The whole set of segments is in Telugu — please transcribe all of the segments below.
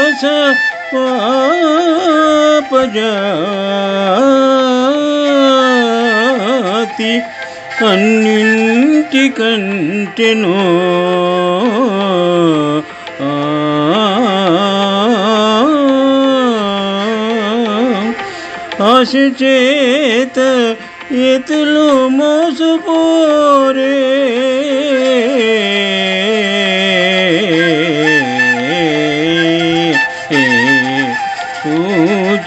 ఆస పాపజాతి అన్నింటికంటెను ఆశ చేత ఎతులు మోసపోరే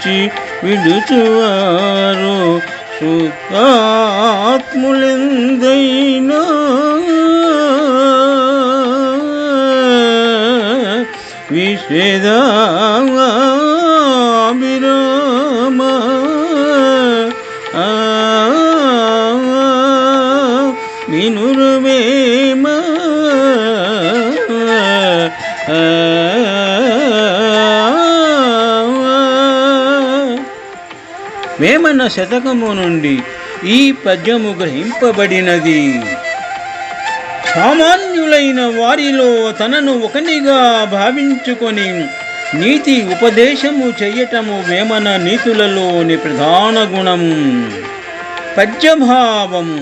విడిచి విడుచువారు. సుఖాత్ములెందైనా? విశ్వేదాభిరామ. వినురవేమ వేమన శతకము నుండి ఈ పద్యము గ్రహింపబడినది. సామాన్యులైన వారిలో తనను ఒకనిగా భావించుకొని నీతి ఉపదేశము చెయ్యటము వేమన నీతులలోని ప్రధాన గుణం. పద్యభావము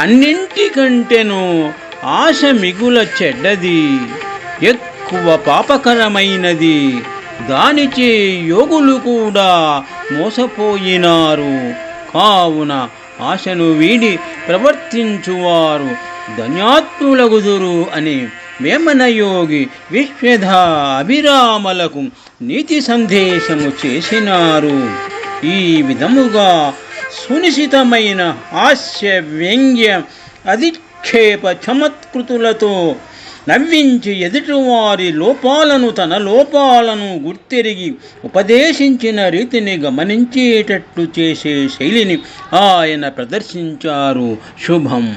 అన్నింటికంటేను ఆశ మిగుల చెడ్డది ఎక్కువ పాపకరమైనది. దానిచే యోగులు కూడా మోసపోయినారు. కావున ఆశను వీడి ప్రవర్తించువారు. ధన్యాత్ములగుదురు అని వేమనయోగి విశ్వధ అభిరామలకు నీతి సందేశము చేసినారు. ఈ విధముగా సునిశితమైన హాస్య వ్యంగ్య అధిక్షేప చమత్కృతులతో నవ్వించి ఎదుటివారి లోపాలను తన లోపాలను గుర్తెరిగి ఉపదేశించిన రీతిని గమనించేటట్లు చేసే శైలిని ఆయన ప్రదర్శించారు. శుభం.